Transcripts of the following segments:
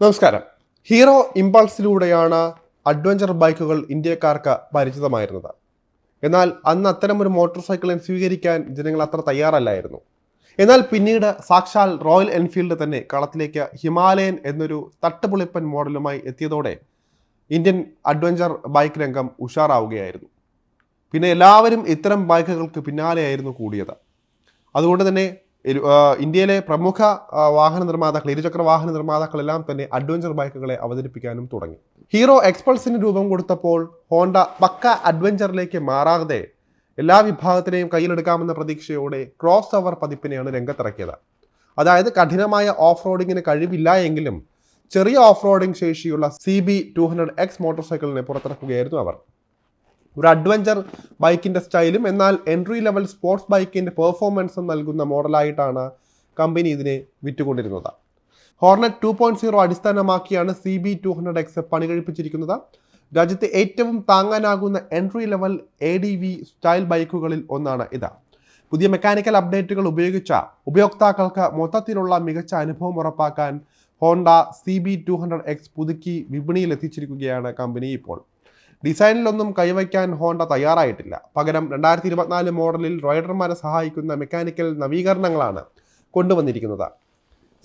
നമസ്കാരം. Hero ഇമ്പൾസിലൂടെയാണ് adventure ബൈക്കുകൾ ഇന്ത്യക്കാർക്ക് പരിചിതമായിരുന്നത്. എന്നാൽ അന്ന് അത്തരമൊരു മോട്ടോർ സൈക്കിളിനെ സ്വീകരിക്കാൻ ജനങ്ങൾ അത്ര തയ്യാറല്ലായിരുന്നു. എന്നാൽ പിന്നീട് സാക്ഷാൽ റോയൽ എൻഫീൽഡ് തന്നെ കളത്തിലേക്ക് ഹിമാലയൻ എന്നൊരു തട്ടുപൊളിപ്പൻ മോഡലുമായി എത്തിയതോടെ ഇന്ത്യൻ അഡ്വഞ്ചർ ബൈക്ക് രംഗം ഉഷാറാവുകയായിരുന്നു. പിന്നെ എല്ലാവരും ഇത്തരം ബൈക്കുകൾക്ക് പിന്നാലെയായിരുന്നു കൂടിയത്. അതുകൊണ്ട് തന്നെ ഇന്ത്യയിലെ പ്രമുഖ വാഹന നിർമ്മാതാക്കൾ ഇരുചക്ര വാഹന നിർമ്മാതാക്കളെല്ലാം തന്നെ അഡ്വഞ്ചർ ബൈക്കുകളെ അവതരിപ്പിക്കാനും തുടങ്ങി. ഹീറോ എക്സ്പൾസിന് രൂപം കൊടുത്തപ്പോൾ ഹോണ്ട പക്ക അഡ്വഞ്ചറിലേക്ക് മാറാതെ എല്ലാ വിഭാഗത്തിനെയും കയ്യിലെടുക്കാമെന്ന പ്രതീക്ഷയോടെ ക്രോസ് ഓവർ പതിപ്പിനെയാണ് രംഗത്തിറക്കിയത്. അതായത് കഠിനമായ ഓഫ് റോഡിങ്ങിന് കഴിവില്ല എങ്കിലും ചെറിയ ഓഫ് റോഡിംഗ് ശേഷിയുള്ള C B two hundred X motor സൈക്കിളിനെ പുറത്തിറക്കുകയായിരുന്നു അവർ. ഒരു അഡ്വഞ്ചർ ബൈക്കിന്റെ സ്റ്റൈലും എന്നാൽ എൻട്രി ലെവൽ സ്പോർട്സ് ബൈക്കിന്റെ പെർഫോമൻസും നൽകുന്ന മോഡലായിട്ടാണ് കമ്പനി ഇതിനെ വിറ്റുകൊണ്ടിരുന്നത്. ഹോർണറ്റ് ടു പോയിന്റ് സീറോ അടിസ്ഥാനമാക്കിയാണ് C B two hundred X പണികഴിപ്പിച്ചിരിക്കുന്നത്. രാജ്യത്തെ ഏറ്റവും താങ്ങാനാകുന്ന entry level A D V style ബൈക്കുകളിൽ ഒന്നാണ് ഇത്. പുതിയ മെക്കാനിക്കൽ അപ്ഡേറ്റുകൾ ഉപയോഗിച്ച ഉപയോക്താക്കൾക്ക് മൊത്തത്തിലുള്ള മികച്ച അനുഭവം ഉറപ്പാക്കാൻ Honda C B two hundred X പുതുക്കി വിപണിയിൽ എത്തിച്ചിരിക്കുകയാണ് കമ്പനി ഇപ്പോൾ. ഡിസൈനിലൊന്നും കൈവയ്ക്കാൻ ഹോണ്ട തയ്യാറായിട്ടില്ല. പകരം രണ്ടായിരത്തി ഇരുപത്തിനാല് മോഡലിൽ റൈഡർമാരെ സഹായിക്കുന്ന മെക്കാനിക്കൽ നവീകരണങ്ങളാണ് കൊണ്ടുവന്നിരിക്കുന്നത്.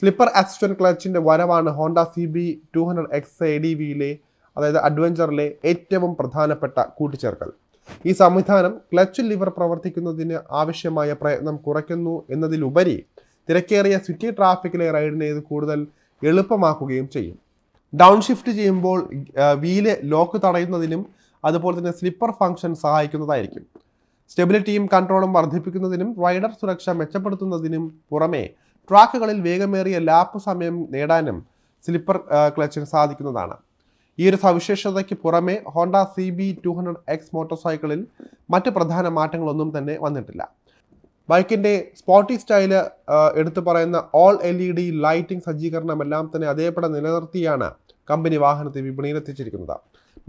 സ്ലിപ്പർ അസിസ്റ്റന്റ് ക്ലച്ചിന്റെ വരവാണ് Honda C B two hundred X A D വിയിലെ അതായത് അഡ്വഞ്ചറിലെ ഏറ്റവും പ്രധാനപ്പെട്ട കൂട്ടിച്ചേർക്കൽ ഈ സംവിധാനം ക്ലച്ച് ലിവർ പ്രവർത്തിക്കുന്നതിന് ആവശ്യമായ പ്രയത്നം കുറയ്ക്കുന്നു എന്നതിലുപരി തിരക്കേറിയ സിറ്റി ട്രാഫിക്കിലെ റൈഡിനെ ഇത് കൂടുതൽ എളുപ്പമാക്കുകയും ചെയ്യും. ഡൗൺ ഷിഫ്റ്റ് ചെയ്യുമ്പോൾ വീൽ ലോക്ക് തടയുന്നതിനും അതുപോലെ തന്നെ സ്ലിപ്പർ ഫംഗ്ഷൻ സഹായിക്കുന്നതായിരിക്കും. സ്റ്റെബിലിറ്റിയും കൺട്രോളും വർദ്ധിപ്പിക്കുന്നതിനും റൈഡർ സുരക്ഷ മെച്ചപ്പെടുത്തുന്നതിനും പുറമേ ട്രാക്കുകളിൽ വേഗമേറിയ ലാപ്പ് സമയം നേടാനും സ്ലിപ്പർ ക്ലച്ചിന് സാധിക്കുന്നതാണ്. ഈ ഒരു സവിശേഷതയ്ക്ക് പുറമെ Honda C B two hundred X motor സൈക്കിളിൽ മറ്റ് പ്രധാന മാറ്റങ്ങളൊന്നും തന്നെ വന്നിട്ടില്ല. ബൈക്കിന്റെ സ്പോർട്ടി സ്റ്റൈൽ എടുത്തു പറയുന്ന all L E D lighting സജ്ജീകരണമെല്ലാം തന്നെ അതേപടി നിലനിർത്തിയാണ് കമ്പനി വാഹനത്തെ വിപണിയിൽ എത്തിച്ചിരിക്കുന്നത്.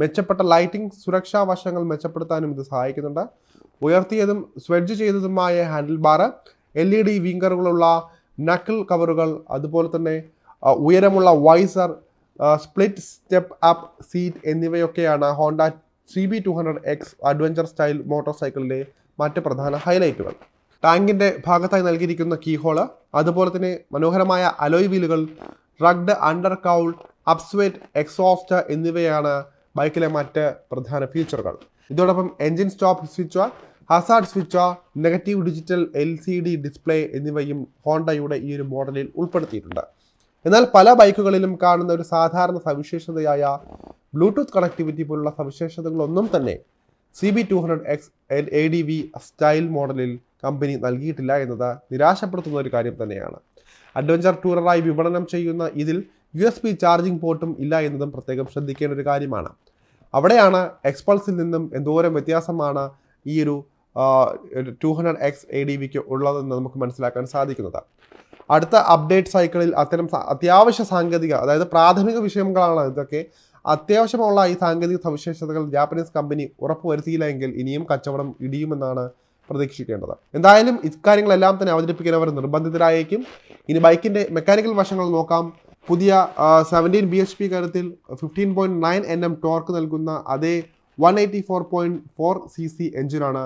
മെച്ചപ്പെട്ട ലൈറ്റിംഗ് സുരക്ഷാ വശങ്ങൾ മെച്ചപ്പെടുത്താനും ഇത് സഹായിക്കുന്നുണ്ട്. ഉയർത്തിയതും സ്വെഡ്ജ് ചെയ്തതുമായ handle bar L E D വിങ്കറുകളുള്ള knuckle കവറുകൾ അതുപോലെ തന്നെ ഉയരമുള്ള visor split step up seat എന്നിവയൊക്കെയാണ് Honda C B two hundred X adventure style motor സൈക്കിളിലെ മറ്റ് പ്രധാന ഹൈലൈറ്റുകൾ ടാങ്കിന്റെ ഭാഗത്തായി നൽകിയിരിക്കുന്ന കീഹോൾ അതുപോലെ തന്നെ മനോഹരമായ alloy വീലുകൾ rugged under cowl upswept exhaust എന്നിവയാണ് ബൈക്കിലെ മറ്റ് പ്രധാന ഫീച്ചറുകൾ ഇതോടൊപ്പം engine stop switch hazard switch negative digital L C D display എന്നിവയും ഹോണ്ടയുടെ ഈ ഒരു മോഡലിൽ ഉൾപ്പെടുത്തിയിട്ടുണ്ട്. എന്നാൽ പല ബൈക്കുകളിലും കാണുന്ന ഒരു സാധാരണ സവിശേഷതയായ ബ്ലൂടൂത്ത് കണക്ടിവിറ്റി പോലുള്ള സവിശേഷതകളൊന്നും തന്നെ C B two hundred X L A D V style മോഡലിൽ കമ്പനി നൽകിയിട്ടില്ല എന്നത് നിരാശപ്പെടുത്തുന്ന ഒരു കാര്യം തന്നെയാണ്. അഡ്വഞ്ചർ ടൂററായി വിപണനം ചെയ്യുന്ന ഇതിൽ യു എസ് ബി ചാർജിംഗ് പോർട്ടും ഇല്ല എന്നതും പ്രത്യേകം ശ്രദ്ധിക്കേണ്ട ഒരു കാര്യമാണ്. അവിടെയാണ് എക്സ്പൾസിൽ നിന്നും എന്തോരം വ്യത്യാസമാണ് ഈ ഒരു two hundred X A D വിക്ക് ഉള്ളതെന്ന് നമുക്ക് മനസ്സിലാക്കാൻ സാധിക്കുന്നത്. അടുത്ത അപ്ഡേറ്റ് സൈക്കിളിൽ അത്തരം അത്യാവശ്യ സാങ്കേതിക അതായത് പ്രാഥമിക വിഷയങ്ങളാണ് ഇതൊക്കെ. അത്യാവശ്യമുള്ള ഈ സാങ്കേതിക സവിശേഷതകൾ ജാപ്പനീസ് കമ്പനി ഉറപ്പുവരുത്തിയില്ല എങ്കിൽ ഇനിയും കച്ചവടം ഇടിയുമെന്നാണ് പ്രതീക്ഷിക്കേണ്ടത്. എന്തായാലും ഇക്കാര്യങ്ങളെല്ലാം തന്നെ അവതരിപ്പിക്കുന്നവർ നിർബന്ധിതരായേക്കും. ഇനി ബൈക്കിന്റെ മെക്കാനിക്കൽ വശങ്ങൾ നോക്കാം. പുതിയ സെവന്റീൻ ബി എച്ച് പി കാര്യത്തിൽ fifteen point nine N M torque നൽകുന്ന അതേ one eighty four point four C C എഞ്ചിനാണ്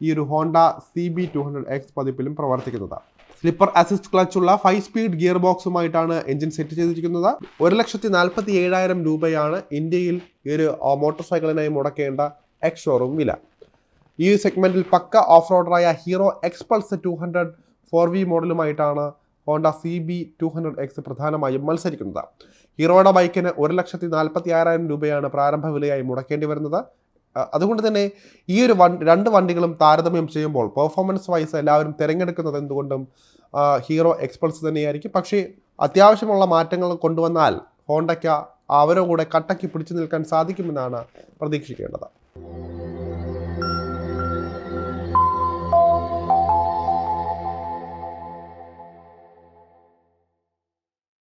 ഈ ഒരു Honda C B two hundred X പതിപ്പിലും പ്രവർത്തിക്കുന്നത്. സ്ലിപ്പർ അസിസ്റ്റ് ക്ലച്ച് ഉള്ള ഫൈവ് സ്പീഡ് ഗിയർ ബോക്സുമായിട്ടാണ് എഞ്ചിൻ സെറ്റ് ചെയ്തിരിക്കുന്നത്. ഒരു ലക്ഷത്തി നാൽപ്പത്തി ഏഴായിരം രൂപയാണ് ഇന്ത്യയിൽ ഈ ഒരു മോട്ടോർ സൈക്കിളിനായി മുടക്കേണ്ട എക്സ് ഷോറൂം വില. ഈ സെഗ്മെന്റിൽ പക്ക of റോഡറായ Hero Xpulse two hundred four V മോഡലുമായിട്ടാണ് Honda C B two hundred X പ്രധാനമായും മത്സരിക്കുന്നത്. ഹീറോയുടെ ബൈക്കിന് ഒരു ലക്ഷത്തി നാൽപ്പത്തി ആറായിരം രൂപയാണ് പ്രാരംഭ വിലയായി മുടക്കേണ്ടി വരുന്നത്. അതുകൊണ്ട് തന്നെ ഈ ഒരു വൺ രണ്ട് വണ്ടികളും താരതമ്യം ചെയ്യുമ്പോൾ പെർഫോമൻസ് വൈസ് എല്ലാവരും തിരഞ്ഞെടുക്കുന്നത് എന്തുകൊണ്ടും ഹീറോ എക്സ്പൾസ് തന്നെയായിരിക്കും. പക്ഷേ അത്യാവശ്യമുള്ള മാറ്റങ്ങൾ കൊണ്ടുവന്നാൽ ഹോണ്ടയ്ക്ക് അവരുടെ കൂടെ കട്ടയ്ക്ക് പിടിച്ചു നിൽക്കാൻ സാധിക്കുമെന്നാണ് പ്രതീക്ഷിക്കേണ്ടത്.